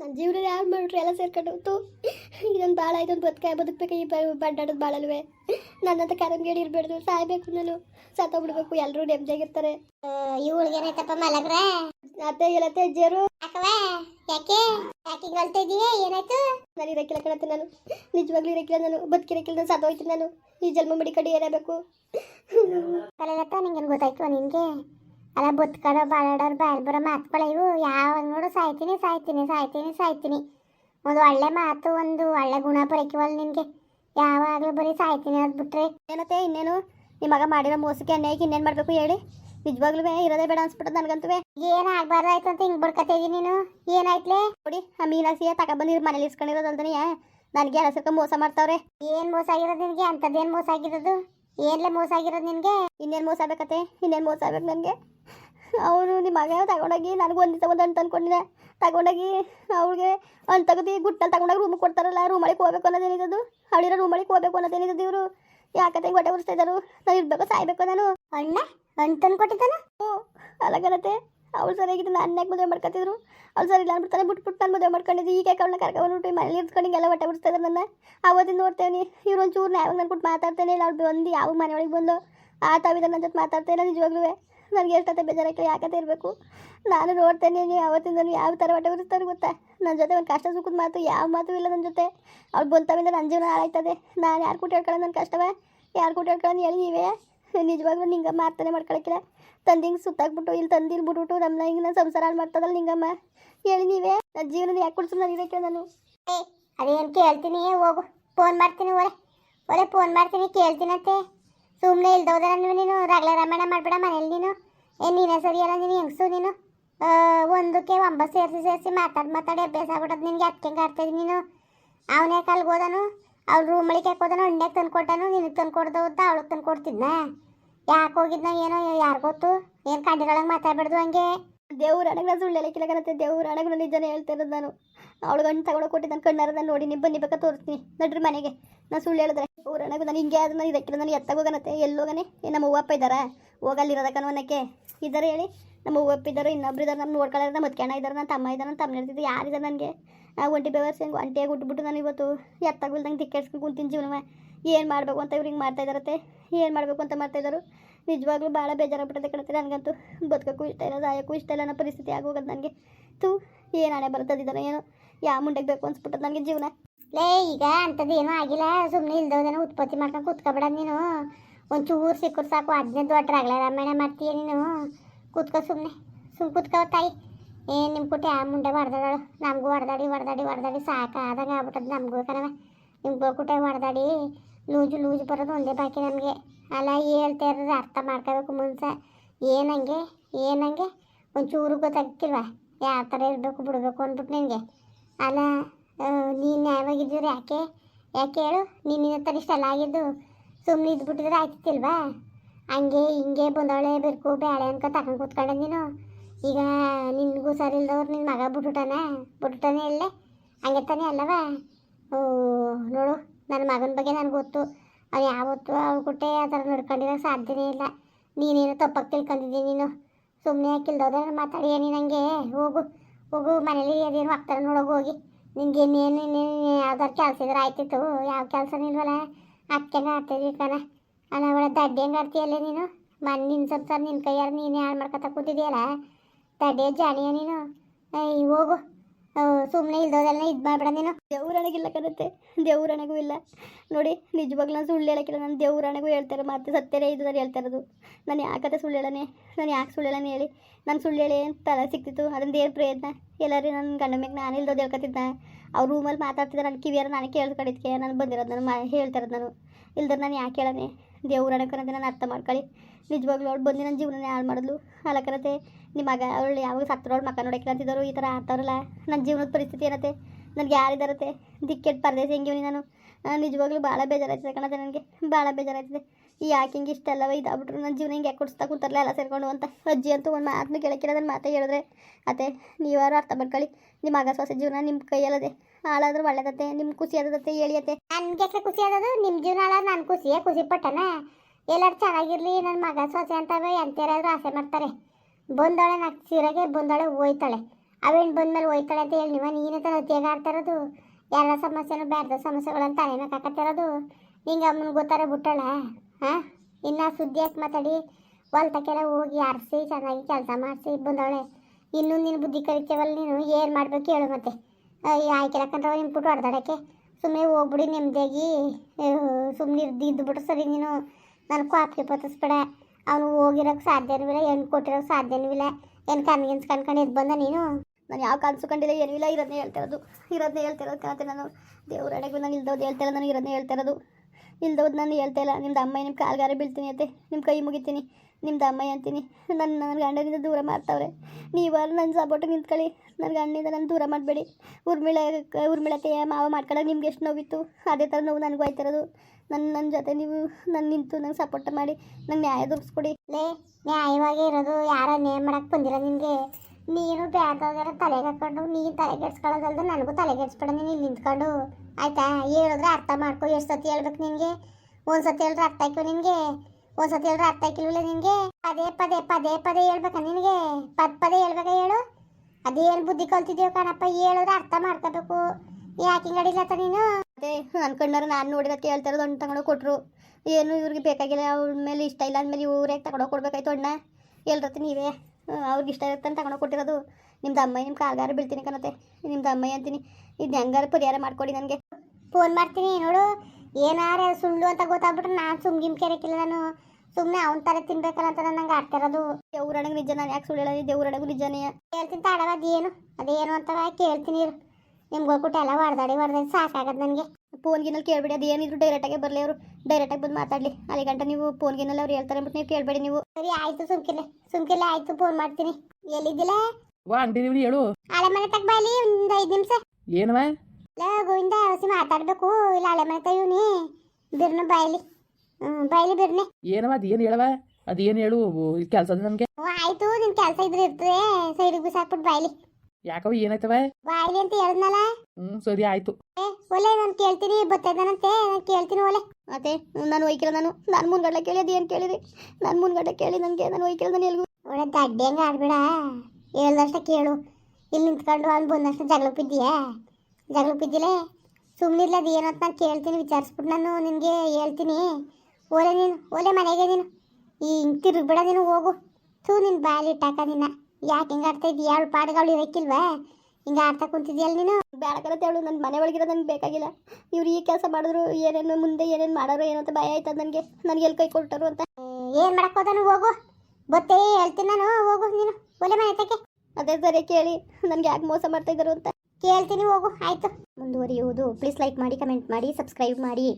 ನನ್ನ ಜೀವನ ಯಾರು ಮಾಡ್ರಿ ಎಲ್ಲ ಸೇರ್ಕೊಂಡು ಹೋಗ್ತು ಇದೊಂದು ಭಾಳ ಇದೊಂದು ಬದುಕ ಬದುಕಬೇಕು ಈ ಬಡ್ಡಾಡೋದು ಬಾಳಲ್ವೇ. ನನ್ನಂತ ಕರಂಗೇಡಿ ಇರಬಾರ್ದು ಸಾಯ್ಬೇಕು ನಾನು. ಸತ್ತೋಗ್ಬಿಡ್ಬೇಕು ಎಲ್ಲರೂ ನೆಮ್ಮದಿಯಾಗಿರ್ತಾರೆ. ಇವಳಿಗೆ ಏನೈತಪ್ಪ ಮಲಗ್ರ? ಅತ್ತೆ ಅಜ್ಜಿಯರು. ಅಕ್ಕವ ಯಾಕೆ? ಯಾಕೆ ಗಲ್ತಾ ಇದೀಯ? ಏನಾಯ್ತು? ನಾನು ಇರಕ್ಕಿಲ್ಲ ಕಣತ್ತೆ ನಾನು. ನಿಜವಾಗ್ಲೂ ಇರಕ್ಕಿಲ್ಲ ನಾನು. ಬದುಕಿರಕ್ಕಿಲ್ಲ ನಾನು ಸತ್ತೋಯ್ತೀನಿ ನಾನು. ಈ ಜನ್ಮ ಮಡಿ ಕಡೆ ಏನಾಗಬೇಕು? ಕಲೆಗತ್ತ ನಿಂಗೇನು ಗೊತ್ತಾಯ್ತು ನಿನ್ಗೆ? ಅಲ್ಲ ಬದುಕಡೋ ಬಾಳಾಡೋರು ಬಾಯಲ್ ಬರೋ ಮಾತುಗಳ ಇವು. ಯಾವ ನೋಡು ಸಾಯ್ತೀನಿ ಸಾಯ್ತೀನಿ ಸಾಯ್ತೀನಿ ಸಾಯ್ತೀನಿ. ಒಂದು ಒಳ್ಳೆ ಮಾತು ಒಂದು ಒಳ್ಳೆ ಗುಣ ಬರೋಕಿವಲ್ಲ ನಿನಗೆ. ಯಾವಾಗಲೂ ಬರೀ ಸಾಯ್ತೀನಿ ಅದು ಬಿಟ್ರೆ. ಏನತ್ತೆ ಇನ್ನೇನು? ನಿಮ್ಮ ಮಗ ಮಾಡಿರೋ ಮೋಸಕ್ಕೆ ಅನ್ಯಾಯಕ್ಕೆ ಇನ್ನೇನು ಮಾಡಬೇಕು ಹೇಳಿ? ನಿಜವಾಗ್ಲೂ ಇರೋದೇ ಬೇಡ ಅನ್ಸ್ಬಿಟ್ಟದ ನನಗಂತೂ ಏನು ಆಗ್ಬಾರ್ದಾಯ್ತು ಅಂತ ಹಿಂಗೆ ಬಡ್ಕತಾ ನೀನು? ಏನಾಯ್ತಲೇ? ನೋಡಿ ಆ ಮೀನಾಸಿಯ ತಗೊಬಂದಿರು ಮನೇಲಿ ಇಸ್ಕೊಂಡಿರೋದಲ್ದನೇ ನನಗೆ ಅನಸಕ್ಕೆ ಮೋಸ ಮಾಡ್ತಾವ್ರೆ. ಏನು ಮೋಸ ಆಗಿರೋದು ನಿನಗೆ? ಅಂಥದ್ದೇನು ಮೋಸ ಆಗಿರೋದು? ಏನ್ಲೆ ಮೋಸ ಆಗಿರೋದು ನಿನಗೆ? ಇನ್ನೇನು ಮೋಸ ಆಗ್ಬೇಕತ್ತೆ? ಇನ್ನೇನು ಮೋಸ ಆಗ್ಬೇಕು ನನಗೆ? ಅವನು ನಿಮ್ಮ ಮಗ ತಗೊಂಡೋಗಿ ನನಗೂ ಒಂದು ತಗೊಂಡು ಅಂತ ಅನ್ಕೊಂಡಿದೆ ತಗೊಂಡೋಗಿ ಅವಳಿಗೆ ಅಂತ ತೆಗೆದು ಗುಟ್ಟಲ್ಲಿ ತಗೊಂಡೋಗಿ ರೂಮ್ ಕೊಡ್ತಾರಲ್ಲ ರೂಮ್ ಅಲ್ಲಿ ಹೋಗ್ಬೇಕು ಅನ್ನೋದೇನಿದ್ದು ಅವಳಿರೋ ರೂಮ್ ಒಳಗೆ ಹೋಗ್ಬೇಕು ಅನ್ನೋದೇನಿದ್ದು ಇವರು? ಯಾಕತ್ತೆ ಹೊಟ್ಟೆ ಉರಿಸ್ತಾ ಇದ್ದಾರೆ ನಾನು ಇರ್ಬೇಕು ಸಾಯ್ಬೇಕು ನಾನು. ಅಣ್ಣ ಅಂತ ಅನ್ಕೊಟ್ಟಿದ್ದಾನ ಓ ಅಲಾಗನತ್ತೆ ಅವಳು ಸರಿಯಾಗಿದ್ದು ನನ್ನ ಯಾಕೆ ಮದುವೆ ಮಾಡ್ಕೊತಿದ್ರು ಅವ್ಳು ಸರಿ ಇಲ್ಲ ಅಂದ್ಬಿಡ್ತಾನೆ ಬಿಟ್ಬಿಟ್ಟು ನಾನು ಮದುವೆ ಮಾಡ್ಕೊಂಡಿದ್ದು. ಈಗ ಯಾಕೆ ಕರ್ಕೊಂಡು ಬಿಟ್ಟು ಮನೇಲಿ ಇರ್ಕೊಂಡು ಎಲ್ಲ ಹೊಟ್ಟೆ ಬಿಡ್ತಾ ಇದ್ದಾರೆ ನನ್ನ? ಆವತ್ತಿನ ನೋಡ್ತೇನೆ ಇವ್ರು ಒಂಚೂರು ಯಾವಾಗ ನಾನು ಬಿಟ್ಟು ಮಾತಾಡ್ತೇನೆ ಇಲ್ಲ, ಅವ್ಳು ಬಂದು ಯಾವ ಮನೆಯೊಳಗೆ ಬಂದು ಆ ತಾವಿದ ನನ್ನ ಜೊತೆ ಮಾತಾಡ್ತೇನೆ ನಿಜವಾಗ್ಲೂ ನನಗೆ ಎಷ್ಟೊತ್ತೆ ಬೇಜಾರಕ್ಕೆ ಯಾಕತ್ತೆ ಇರಬೇಕು? ನಾನು ನೋಡ್ತೇನೆ ಅವತ್ತಿಂದ ಯಾವ ಥರ ಹೊಟ್ಟೆ ಬಿಡಿಸ್ತಾರೆ ಗೊತ್ತಾ? ನನ್ನ ಜೊತೆ ಒಂದು ಕಷ್ಟ ಸುಖದ ಮಾತು, ಯಾವ ಮಾತು ಇಲ್ಲ ನನ್ನ ಜೊತೆ. ಅವ್ಳು ಬಂತಾವಿಂದ ನನ್ನ ಜೀವನ ಹಾಳಾಯ್ತದೆ. ನಾನು ಯಾರು ಕೂಟ ಹೇಳ್ಕೊಳ್ಳೋದು ನನ್ನ ಕಷ್ಟವೇ? ಯಾರು ಕೂಟ ಹೇಳ್ಕೊಳ್ಳೋದು ಹೇಳಿ ನೀವೇ ನಿಜವಾಗ್ಲೂ ನಿಂಗೆ ಮಾರ್ತನೆ ಮಾಡ್ಕೊಳಕ್ಕಿಲ್ಲ. ತಂದಿಂಗೆ ಸುತ್ತಾಕ್ಬಿಟ್ಟು ಇಲ್ಲಿ ತಂದಿಲ್ ಬಿಟ್ಬಿಟ್ಟು ನಮ್ಮ ಹಿಂಗೆ ಸಂಸಾರ ಹಾಳು ಮಾಡ್ತದಲ್ಲ ನಿಂಗಮ್ಮ? ಹೇಳಿ ನೀವೇ. ನನ್ನ ಜೀವನ ಯಾಕೆ ಕೊಡ್ಸು ನಾನು ಇರೋಕ್ಕೆ ನಾನು? ಏ, ಅದೇನು ಕೇಳ್ತೀನಿ? ಹೋಗು. ಫೋನ್ ಮಾಡ್ತೀನಿ ಒರೆ. ಒರೆ, ಫೋನ್ ಮಾಡ್ತೀನಿ ಕೇಳ್ತೀನಂತೆ ಸುಮ್ಮನೆ ಇಲ್ದೋದ ನೀವು, ನೀನು ರಗಳೆ ರಮಣ ಮಾಡ್ಬೇಡ ಮನೇಲಿ ನೀನು. ಏ, ನೀನೇ ಸರಿಯಲ್ಲ ನೀನು, ಹೆಂಗ್ಸು ನೀನು? ಒಂದಕ್ಕೆ ಒಂಬತ್ತು ಸೇರಿಸಿ ಸೇರಿಸಿ ಮಾತಾಡಿ ಮಾತಾಡಿ ಅಭ್ಯಾಸ ಆಗ್ಬಿಡೋದು ನಿನಗೆ ಅದಕ್ಕೆ ಆಡ್ತಾಯಿದ್ದಿ ನೀನು? ಅವನೇ ಕಾಲ್ಗೆ ಹೋದನು ಅವ್ಳು ರೂಮ್ ಒಳಗೆ ಯಾಕೆ ಹೋದನು ಹಣ್ಣೆಗೆ ತಂದು ಕೊಟ್ಟನು ನಿನಗೆ ತಂದು ಕೊಡ್ದು ಅಂತ ಅವಳಿಗೆ ತಂದು ಕೊಡ್ತಿದ್ನ ಯಾಕೆ ಹೋಗಿದ್ನ ಏನೋ ಯಾರು ಗೊತ್ತು? ಏನು ಕಂಡಿರೊಳಗೆ ಮಾತಾಡ್ಬಾರ್ದು ಹಂಗೆ? ದೇವ್ರ ನಾನು ಸುಳ್ಳು ಹೇಳಕ್ಕಿಲ್ಲ ಕಣತ್ತೆ. ದೇವ್ರ ನಾನು ನಿಜನೇ ಹೇಳ್ತಾ ಇರೋದು ನಾನು. ಅವಳು ಗಂಡು ತಗೊಂಡು ಕೊಟ್ಟು ನನ್ನ ಕಣ್ಣಾರ ನಾನು ನೋಡಿ ನಿಬ್ಬ ಬೇಕಾ ತೋರಿಸ್ತೀನಿ. ನಡ್ರಿ ಮನೆಗೆ. ನಾನು ಸುಳ್ಳು ಹೇಳಿದ್ರೆ. ಅವ್ರ ಅಣಗ ನಾನು ಹಿಂಗೆ ನಾನು ಇದಕ್ಕಿಲ್ಲ. ನಾನು ಎತ್ತಾಗೋಗನತ್ತೆ ಎಲ್ಲೋಗನೆ ಏ, ನಮ್ಮ ಅವ್ವಪ್ಪ ಇದ್ದಾರಾ? ಹೋಗಲ್ಲಿರೋದಕ್ಕನೋ ಅನ್ನಕ್ಕೆ. ಇದ್ದಾರೆ ಹೇಳಿ. ನಮ್ಮ ಅವ್ವಪ್ಪ ಇದ್ದಾರೆ, ಇನ್ನೊಬ್ರು ಇದ್ದಾರೆ ನಮ್ಮ ನೋಡ್ಕೊಳ್ಳೋರು ನಮ್ಮ ಮುತ್ಕಣ್ಣ ಇದ್ದಾರೆ ನನ್ನ ತಮ್ಮ ಇದ್ದಾರೆ ನನ್ನ ತಮ್ಮ ಇರ್ತಿದ್ದೆ ಯಾರಿದ್ದಾರೆ ನನಗೆ? ಆ ಒಂಟಿ ಬೆವರ್ಸಿ ಹಂಗೆ ಒಂಟಿಯಾಗಿ ನಾನು ಇವತ್ತು ಎತ್ತಾಗಿಲ್ದಂಗೆ ದಿಕ್ಕೆಡ್ಸ್ಕೊಂಡು ಕುಂತೀನಿ ಜೀವನ ಏನು ಮಾಡಬೇಕು ಅಂತ ಇವ್ರಿಗೆ ಮಾಡ್ತಾ ಇದ್ದಾರತ್ತೆ ಏನು ಮಾಡಬೇಕು ಅಂತ ಮಾಡ್ತಾ ನಿಜವಾಗ್ಲೂ ಭಾಳ ಬೇಜಾರಾಗ್ಬಿಟ್ಟದೆ ಕಣತ್ತೆ ನನಗಂತೂ. ಬದುಕೋಕ್ಕೂ ಇಷ್ಟ ಇಲ್ಲ, ಸಾಯೋಕ್ಕೂ ಇಷ್ಟ ಇಲ್ಲ ಪರಿಸ್ಥಿತಿ ಆಗೋಗೋದು ನನಗೆ. ತೂ ಏನು ಹಣೆ ಬರ್ತದಿದ್ದಾನೆ ಏನೋ? ಯಾವ ಮುಂಡೆಗೆ ಬೇಕು ಅನ್ಸ್ಬಿಟ್ಟದ ನನಗೆ ಜೀವನ. ಲೇ, ಈಗ ಅಂಥದ್ದು ಏನೂ ಆಗಿಲ್ಲ. ಸುಮ್ಮನೆ ಇಲ್ದೋದೇನೋ ಉತ್ಪತ್ತಿ ಮಾಡ್ಕೊಂಡು ಕೂತ್ಕೊಬೇಡ ನೀನು. ಒಂಚೂರು ಸಿಕ್ಕರು ಸಾಕು. ಹದಿನೈದು ದೊಡ್ಡ ರಗಳೆ ರಾಮಾಯಣ ಮಾಡ್ತೀಯ ನೀನು. ಕೂತ್ಕೋ ಸುಮ್ಮನೆ ಸುಮ್ಮನೆ ಕೂತ್ಕೋ ತಾಯಿ. ಏನು ನಿಮ್ಮ ಕುಟೆ ಆ ಮುಂಡೆ ಹೊಡೆದಾಳು ನಮಗೂ ಹೊಡೆದಾಡಿ ಹೊಡೆದಾಡಿ ಹೊಡೆದಾಡಿ ಸಾಕಾದಂಗೆ ಆಗ್ಬಿಟ್ಟದ ನಮಗೂ ಕಣವ ನಿಮ್ಗೆ ಕುಟೆ ಹೊಡೆದಾಡಿ, ಲೂಜು ಲೂಜು ಬರೋದು ಒಂದೇ ಬಾಕಿ ನಮಗೆ. ಅಲ್ಲ, ಹೇಳ್ತಾ ಇರೋದು ಅರ್ಥ ಮಾಡ್ಕೋಬೇಕು ಮುಂಚೆ ಏನಂಗೆ ಏನಂಗೆ ಒಂಚೂರು ಗೊತ್ತಾಗ್ತಿಲ್ವಾ? ಯಾವ ಥರ ಇರಬೇಕು, ಬಿಡಬೇಕು ಅಂದ್ಬಿಟ್ಟು ನಿನಗೆ. ಅಲ್ಲ ನೀನು ಯಾವಾಗಿದ್ದೀರಿ ಯಾಕೆ? ಯಾಕೆ ಹೇಳು? ನಿನ್ನ ಥರ ಇಷ್ಟೆಲ್ಲ ಆಗಿದ್ದು. ಸುಮ್ಮನೆ ಇದ್ಬಿಟ್ಟಿದ್ರೆ ಆಯ್ತಿಲ್ವಾ ಹಂಗೆ, ಹಿಂಗೆ ಬಂದವಳೆ, ಬಿರ್ಕು ಬೇಳೆ ಅನ್ಕೊ ತಗೊಂಡು ಕೂತ್ಕೊಂಡೆ ನೀನು. ಈಗ ನಿನಗೂ ಸರಿ ಇಲ್ದವ್ರು ನಿನ್ನ ಮಗ ಬಿಟ್ಬಿಟ್ಟಾನೆ ಬಿಟ್ಬಿಟ್ಟಾನೆ ಇಲ್ಲೇ? ಹಂಗೆ ತಾನೇ ಅಲ್ಲವ? ಓ, ನೋಡು ನನ್ನ ಮಗನ ಬಗ್ಗೆ ನನಗೆ ಗೊತ್ತು. ಅವ್ನು ಯಾವತ್ತು ಅವ್ಳು ಕೊಟ್ಟೆ ಆ ಥರ ನೋಡ್ಕೊಂಡಿರೋಕೆ ಸಾಧ್ಯನೇ ಇಲ್ಲ. ನೀನೇನು ತಪ್ಪಾಗಿ ತಿಳ್ಕೊಂಡಿದ್ದೀನಿ ನೀನು? ಸುಮ್ಮನೆ ಯಾಕಿಲ್ದೋದ್ರೆ ಮಾತಾಡಿ ನೀನು ಹಂಗೆ? ಹೋಗು ಹೋಗು, ಮನೇಲಿ ಅದೇನು ಆಗ್ತಾರೆ ನೋಡೋಗಿ, ಹೋಗಿ. ನಿನ್ಗೆ ಇನ್ನೇನು ಇನ್ನೇನು ಯಾವ್ದಾರು ಕೆಲಸ ಇದ್ರೆ ಆಯ್ತಿತ್ತು. ಯಾವ ಕೆಲಸ ನಿಲ್ವಲ್ಲ ಅಕ್ಕಂಗೆ ಆಡ್ತಿದ್ವಿ ಕಣ. ಅಲ್ಲ, ಅವಳ ದಡ್ಡಿ ಹೆಂಗೆ ಆಡ್ತೀಯಲ್ಲ ನೀನು? ಮನೆ ನಿನ್ನ ಸಂಸಾರ ನಿನ್ನ ಕೈಯಾರ ನೀನೇ ಹಾಳು ಮಾಡ್ಕೊತ ಕೂತಿದ್ಯಲ್ಲ? ದಡ್ಡಿಯ ಜಾಣಿಯ ನೀನು. ಐ ಹೋಗು. ಸುಮ್ಮನೆ ಇಲ್ದೋದೆಲ್ಲ ಇದು ಮಾಡ್ಬೇಡ ನೀನು. ದೇವ್ರಣೆಗಿಲ್ಲ ಕರತ್ತೆ ದೇವ್ರಣೆಗೂ ಇಲ್ಲ. ನೋಡಿ, ನಿಜವಾಗ್ಲೂ ನಾನು ಸುಳ್ಳು ಹೇಳಕ್ಕಿಲ್ಲ. ನಾನು ದೇವ್ರಣೆಗೂ ಹೇಳ್ತಾರೆ ಮತ್ತೆ ಸತ್ಯರೇ ಇದು ನಾನು ಹೇಳ್ತಾ ಇರೋದು. ನಾನು ಯಾಕತ್ತೆ ಸುಳ್ಳು ಹೇಳನೆ? ನಾನು ಯಾಕೆ ಸುಳ್ಳು ಹೇಳಿ. ನಾನು ಸುಳ್ಳು ಹೇಳಿ ತಲೆ ಸಿಕ್ತಿತ್ತು? ಅದನ್ನು ಏನು ಪ್ರಯತ್ನ ಎಲ್ಲರೂ ನನ್ನ ಗಂಡ ಮೇಲೆ ನಾನು ಇಲ್ದೋದು ಹೇಳ್ಕೊತಿದ್ದೆ ಅವ್ರ ರೂಮಲ್ಲಿ ಮಾತಾಡ್ತಿದ್ದೆ ನನ್ನ ಕಿವಿಯಾರ ನಾನು ಕೇಳ್ಕೊಂಡಿದ್ಕೆ ನಾನು ಬಂದಿರೋದು ನಾನು ಮಾ ಹೇಳ್ತಾ ಇರೋದು ನಾನು. ಇಲ್ದ್ರೆ ನಾನು ಯಾಕೆ ಹೇಳನೆ? ದೇವ್ರಣೆ ನಾನು ಅರ್ಥ ಮಾಡ್ಕೊಳ್ಳಿ. ನಿಜವಾಗ್ಲೂ ಅವ್ಳು ಬಂದು ನನ್ನ ಜೀವನನೇ ಹಾಳು ಮಾಡಿದ್ಲು. ಅಲಕರತೆ ನಿಮ್ಮ ಮಗ ಅವಳು ಯಾವಾಗ ಸತ್ತರೋಳು ಮಕ್ಕ ನೋಡಕ್ಕೆ ಅಂತಿದ್ದವರು ಈ ಥರ ಆಡ್ತಾರಲ್ಲ ನನ್ನ ಜೀವನದ ಪರಿಸ್ಥಿತಿ ಏನತ್ತೆ? ನನಗೆ ಯಾರಿದಾರತ್ತೆ ದಿಕ್ಕೆಟ್ಟು ಪರದೇಶ ಹೆಂಗಿವ್ನಿ ನಾನು? ನಿಜವಾಗ್ಲೂ ಭಾಳ ಬೇಜಾರಾಯ್ತದೆ ಕಣತೆ ನನಗೆ. ಭಾಳ ಬೇಜಾರಾಯ್ತದೆ. ಈ ಯಾಕೆ ಹಿಂಗೆ ಇಷ್ಟೆಲ್ಲವ ಇದಾಗ್ಬಿಟ್ರು? ನನ್ನ ಜೀವನ ಹಿಂಗೆ ಯಾಕೆ ಕೊಡಿಸ್ತಾ ಕೂತಾರಲ್ಲ ಎಲ್ಲ ಸೇರ್ಕೊಂಡು ಅಂತ. ಅಜ್ಜಿ ಅಂತೂ ಒಂದು ಮಾತನ್ನು ಕೇಳಕ್ಕಿಲ್ಲ ನನ್ನ ಮಾತೇ ಹೇಳಿದ್ರೆ, ಅತ್ತೆ, ನೀವಾರು ಅರ್ಥ ಮಾಡ್ಕೊಳ್ಳಿ. ನಿಮ್ಮ ಮಗ ಸೊಸೆ ಜೀವನ ನಿಮ್ಮ ಕೈಯಲ್ಲದೆ. ಹಾಳಾದ್ರೂ ಒಳ್ಳೇದತ್ತೆ. ನಿಮ್ಮ ಖುಷಿ ಆದದತ್ತೆ ಹೇಳಿ ನನಗೆ ಖುಷಿ ಆದದು ನಿಮ್ಮ ಜೀವನ ನಾನು ಖುಷಿಯೇ ಖುಷಿ ಪಟ್ಟನ. ಎಲ್ಲರೂ ಚೆನ್ನಾಗಿರಲಿ ನನ್ನ ಮಗ ಸೊಸೆ ಅಂತವೆ ಎಂತೇರಾದ್ರೂ ಆಸೆ ಮಾಡ್ತಾರೆ. ಬಂದವಳೆ ನಾಲ್ಕು ಸೀರೆಗೆ, ಬಂದಾಳೆ ಹೋಯ್ತಾಳೆ. ಅವೇನು ಬಂದ್ಮೇಲೆ ಹೋಯ್ತಾಳೆ ಅಂತ ಹೇಳಿ ನೀವು, ನೀನೇ ತಾನು ತೇಗಾಡ್ತಾ ಇರೋದು? ಎಲ್ಲ ಸಮಸ್ಯೆನೂ ಬ್ಯಾರ್ದ ಸಮಸ್ಯೆಗಳಂತ ಮೇಲೆ ಹಾಕತ್ತಿರೋದು ನಿಂಗೆ ಅಮ್ಮನ ಗೊತ್ತಾರೆ ಬಿಟ್ಟಳ? ಹಾಂ? ಇನ್ನು ಸುದ್ದಿ ಯಾಕೆ ಮಾತಾಡಿ. ಹೊಲ್ತಕ್ಕೆಲ್ಲ ಹೋಗಿ ಆರಿಸಿ, ಚೆನ್ನಾಗಿ ಕೆಲಸ ಮಾಡಿಸಿ ಬಂದವಳೆ ಇನ್ನೂ ನಿನ್ನ ಬುದ್ಧಿ ಕಲಿತೇವಲ್ಲ ನೀನು? ಏನು ಮಾಡಬೇಕು ಹೇಳು ಮತ್ತೆ. ಆಯ್ಕೆಲಕ್ಕಂತ ನಿಂತ್ಬಿಟ್ಟು ಹೊಡೆದಾಡಕ್ಕೆ. ಸುಮ್ಮನೆ ಹೋಗ್ಬಿಡಿ ನೆಮ್ಮದಿಯಾಗಿ. ಸುಮ್ಮನೆ ಇದ್ದುಬಿಟ್ರೆ ಸರಿ ನೀನು. ನನ್ನ ಕಾಪಿಗೆ ಪತ್ತಿಸ್ಬೇಡ ಅವನು ಹೋಗಿರೋಕೆ ಸಾಧ್ಯನೂ ಇಲ್ಲ, ಹೆಣ್ಣು ಕೊಟ್ಟಿರೋಕೆ ಸಾಧ್ಯ ಇಲ್ಲ. ಏನು ಕಣ್ಗಿನ್ಸ್ ಕಣ್ಕೊಂಡು ಇದ್ ಬಂದ ನೀನು? ನಾನು ಯಾವ ಕನಸು ಕಂಡಿಲ್ಲ ಏನೂ ಇಲ್ಲ ಇರೋದನ್ನೇ ಹೇಳ್ತಿರೋದು ಇರೋದನ್ನೇ ಹೇಳ್ತಿರೋದು ನಾನು. ದೇವ್ರ ಅಡೆಗೂ ನಾನು ಇಲ್ದವ್ದು ಹೇಳ್ತಿರೋದು ನಾನು ಇರೋದನ್ನೇ ಹೇಳ್ತಾ ಇರೋದು. ಇಲ್ದವ್ದು ನಾನು ಹೇಳ್ತಾ ಇಲ್ಲ, ನಿಮ್ದು ಅಮ್ಮ ನಿಮ್ಮ ಕಾಲ್ಗಾರ ಬೀಳ್ತೀನಿ ಅಂತೆ ನಿಮ್ಮ ಕೈ ಮುಗಿತೀನಿ, ನಿಮ್ದು ಅಮ್ಮ ಅಂತೀನಿ. ನನ್ನ ನನ್ನ ಗಂಡನಿಂದ ದೂರ ಮಾಡ್ತಾವ್ರೆ. ನೀವಾರು ನನ್ನ ಸಪೋರ್ಟ್ ನಿಂತ್ಕೊಳ್ಳಿ ನನ್ನ ಗಂಡನಿಂದ ನಾನು ದೂರ ಮಾಡಬೇಡಿ. ಉರ್ಮಿಳ ಉರ್ಮಿಳಕ್ಕೆ ಮಾವ ಮಾಡ್ಕೊಂಡಾಗ ನಿಮ್ಗೆ ಎಷ್ಟು ನೋವಿತ್ತು? ಅದೇ ಥರ ನೋವು ನನಗೂ ಆಯ್ತಿರೋದು. ನನ್ನ ನನ್ನ ಜೊತೆ ನೀವು ನನ್ನ ನಿಂತು ನಂಗೆ ಸಪೋರ್ಟ್ ಮಾಡಿ, ನಂಗೆ ನ್ಯಾಯ ದೊರಕಿಸ್ಕೊಡಿ ಲೇ, ನ್ಯಾಯವಾಗಿ ಇರೋದು, ಯಾರ ನೇಮ್ ಮಾಡಕ್ಕೆ ಬಂದಿರೋ ನಿನಗೆ ನೀನು ಬ್ಯಾದವ್ಯಾರ ತಲೆಗೆ ಹಾಕೊಂಡು ನೀನು ತಲೆಗೆಡ್ಸ್ಕೊಳ್ಳೋದಲ್ದು ನನಗೂ ತಲೆಗೆಡ್ಸ್ಬೇಡ ನೀನು ಇಲ್ಲಿ ನಿಂತ್ಕೊಂಡು. ಆಯ್ತಾ? ಹೇಳಿದ್ರೆ ಅರ್ಥ ಮಾಡ್ಕೊ, ಎಷ್ಟು ಸತಿ ಹೇಳ್ಬೇಕು ನಿನಗೆ? ಒಂದು ಸತಿ ಹೇಳಿದ್ರೆ ಅರ್ಥ ಆಯ್ಕೋ ನಿನಗೆ? ಒಂದು ಸತಿ ಹೇಳಿದ್ರೆ ಅರ್ಥ ಆಯ್ಕಿಲ್ವಲ್ಲ ನಿನಗೆ? ಪದೇ ಪದೇ ಪದೇ ಪದೇ ಹೇಳ್ಬೇಕಾ ನಿನಗೆ? ಪದ್, ಪದೇ ಹೇಳ್ಬೇಕ ಹೇಳು? ಅದೇನು ಬುದ್ಧಿ ಕಲ್ತಿದ್ಯೋ ಕಣಪ್ಪ, ಹೇಳಿದ್ರೆ ಅರ್ಥ ಮಾಡ್ಕೋಬೇಕು. ಯಾಕೆ ಹಿಂಗಡಿಲ್ಲತ್ತ ನೀನು? ಅದೇ ಕಣ್ಣಾರ ನಾನು ನೋಡಿದಕ್ಕೆ ಹೇಳ್ತಾರೆ ಇರೋದು ಹಣ್ಣು ತಗೊಂಡು ಕೊಟ್ಟರು ಏನು ಇವ್ರಿಗೆ ಬೇಕಾಗಿಲ್ಲ ಅವ್ರ ಮೇಲೆ ಇಷ್ಟ ಇಲ್ಲ ಅಂದಮೇಲೆ ಇವ್ರಿಗೆ ತಗೊಂಡೋಗಿ ಕೊಡ್ಬೇಕಾಯ್ತು ಅಣ್ಣ? ಎಲ್ರತಿ ನೀವೇ. ಅವ್ರಿಗೆ ಇಷ್ಟ ಇರುತ್ತೆ ಅಂತ ತಗೊಂಡೋಗಿ ಕೊಟ್ಟಿರೋದು. ನಿಮ್ದು ಅಮ್ಮ ನಿಮ್ಮ ಕಾಲ್ಗಾರ ಬೀಳ್ತೀನಿ ಕಣತೆ ನಿಮ್ದು ಅಮ್ಮ ಅಂತೀನಿ. ಇದು ಹೆಂಗಾರು ಪರಿಹಾರ ಮಾಡ್ಕೊಡಿ ನನಗೆ. ಫೋನ್ ಮಾಡ್ತೀನಿ ನೋಡು. ಏನಾರ ಸುಳ್ಳು ಅಂತ ಗೊತ್ತಾಗ್ಬಿಟ್ರೆ ನಾನು ಸುಮ್ ಗಿಮ್ ಕೆರೆಕಿಲ್ಲ ನಾನು. ಸುಮ್ಮನೆ ಅವ್ನ ಥರ ತಿನ್ಬೇಕಲ್ಲ ಅಂತ ನಂಗೆ ಆಡ್ತಾ ಇರೋದು. ದೇವ್ರಣಿಗೆ ನಿಜ ನಾನು ಯಾಕೆ ಸುಳ್ಳು ಹೇಳೋದು? ದೇವ್ರಣಿಗೂ ನಿಜನೇ. ಕೇಳ್ತೀನಿ ತಾಡವ ಅದೇನು ಅದೇನು ಅಂತ ಕೇಳ್ತೀನಿ ನಿಮ್ಗೆ ಹೋಗ್ಬಿಟ್ಟು ಎಲ್ಲ ಹೊಡೆದಾಡಿ ಹೊಡೆದಾಡಿ ಸಾಕಾಗದು ನನಗೆ. ಫೋನ್ಗಿನಲ್ಲಿ ಕೇಳಬೇಡಿ ಅದು ಏನಿದ್ರು ಡೈರೆಕ್ಟಾಗೆ ಬರಲಿ ಅವರು. ಡೈರೆಕ್ಟಾಗಿ ಬಂದು ಮಾತಾಡಲಿ. ಅಲ್ಲಿ ಗಂಟ ನೀವು ಫೋನ್ ಗಿನಲ್ಲಿ ಅವ್ರು ಹೇಳ್ತಾರೆ ಅಂದ್ಬಿಟ್ಟು ನೀವು ಕೇಳಬೇಡಿ ನೀವು. ಸರಿ ಆಯ್ತು ಸುಮ್ಕಿಲ್ಲ ಸುಮ್ಕಿಲ್ಲ ಆಯ್ತು ಫೋನ್ ಮಾಡ್ತೀನಿ. ಎಲ್ಲಿದ್ದಿಲ್ಲ ವಾ ಅಂಗಡಿ ನೀವು ಹೇಳು. ಹಳೆ ಮನೆ ತಗ ಬಾಯಿ ಒಂದು ಐದು ನಿಮಿಷ. ಏನವ? ಲ ಗೋವಿಂದ ಅವಸಿ ಮಾತಾಡಬೇಕು. ಇಲ್ಲ ಹಳೆ ಮನೆ ತಗ ನೀ ಬಿರ್ನ ಬಾಯಿಲಿ ಬಾಯಿಲಿ ಬಿರ್ನೆ. ಏನವ ಅದೇನು ಹೇಳವ? ಅದೇನು ಹೇಳು ಕೆಲಸ ನನಗೆ ಹ್ಞೂ ಆಯ್ತು ನಿನ್ ಕೆಲಸ ಇದ್ರೆ ಇರ್ತದೆ. ಸೈಡಿಗೆ ಬಿಸಾಕ್ಬಿಟ್ಟು ಬಾಯ್ಲಿ ಯಾಕವ ಏನಾಯ್ತವ? ಬಾಯ್ಲಿ ಅಂತ ಹೇಳಿದ್ನಲ್ಲ? ಹ್ಮ್ ಸರಿ ಆಯ್ತು. ಒಲೆ ನಾನು ಕೇಳ್ತೀನಿ ಬರ್ತೈದಾನಂತೆ ನಾನು ಕೇಳ್ತೀನಿ ಒಲೆ. ಮತ್ತೆ ನಾನು ಒಯ್ಕಿಲ್ಲ ನಾನು. ನಾನು ಮುನ್ಗಡ್ಲೆ ಕೇಳಿದ್ ಏನ್ ಕೇಳಿರಿ ನಾನು ಮುನ್ಗಡ್ಲೆ ಕೇಳಿ ನನಗೆ ನಾನು ಒಯ್ಕಿಲ್ಲ ನಾನು ಎಲ್ಗೂ. ಒಳ್ಳೆ ದಡ್ಡಿ ಹಂಗೆ ಆಡ್ಬೇಡ ಹೇಳ್ದಷ್ಟ ಕೇಳು. ಇಲ್ಲಿ ನಿಂತ್ಕೊಂಡು ಅಲ್ಲಿ ಬಂದಷ್ಟು ಜಗಳ ಬಿದ್ದೀಯಾ? ಜಗಳ ಬಿದ್ದಿಲೆ ಸುಮ್ಮನಿಲ್ಲ ಅದು ಏನು ಅಂತ ನಾನು ಕೇಳ್ತೀನಿ ವಿಚಾರಿಸ್ಬಿಟ್ಟು ನಾನು ನಿನಗೆ ಹೇಳ್ತೀನಿ. ಓಲೆ ನೀನು ಓಲೆ ಮನೆಗೆ ನೀನು. ಈ ಹಿಂಗೆ ತಿರುಗ್ಬೇಡ ನೀನು ಹೋಗು. ತೂ ನಿನ್ನ ಬಾಯಲ್ಲಿ ಇಟ್ಟಾಕ ನಿನ್ನ. ಯಾಕೆ ಹಿಂಗೆ ಆಡ್ತಾ ಇದ್ದೀಯ ಅವಳು ಪಾಡುಗಳು ಇರಕ್ಕಿಲ್ವಾ? ಹಿಂಗೆ ಆಡ್ತಾ ಕುಂತಿದ್ಯಲ್ಲ ನೀನು? ಕಡೆ ತೇಳು ನನ್ನ ಮನೆ ಒಳಗಿರೋ ನನಗೆ ಬೇಕಾಗಿಲ್ಲ. ಇವ್ರು ಈ ಕೆಲಸ ಮಾಡಿದ್ರು ಏನೇನು ಮುಂದೆ ಏನೇನು ಮಾಡೋರು ಏನೋ ಅಂತ ಭಯ ಆಯ್ತದ ನನಗೆ. ನನಗೆ ಎಲ್ಲಿ ಕೈ ಕೊಟ್ಟರು ಅಂತ. ಏನು ಮಾಡಕ್ಕೆ ಹೋದನು? ಹೋಗು. ಬತ್ತೇ ಹೇಳ್ತೀನಿ ನಾನು. ಹೋಗು ನೀನು. ಒಲೆ ಮನೆ ತಕ್ಕೆ ಅದೇ ಸರಿ ಕೇಳಿ. ನನಗೆ ಯಾಕೆ ಮೋಸ ಮಾಡ್ತಾ ಇದ್ದಾರೆ ಅಂತ. ಕೇಳ್ತೀನಿ ಹೋಗು. ಆಯಿತು. ಮುಂದುವರಿಯುವುದು. ಪ್ಲೀಸ್ ಲೈಕ್ ಮಾಡಿ ಕಮೆಂಟ್ ಮಾಡಿ ಸಬ್ಸ್ಕ್ರೈಬ್ ಮಾಡಿ.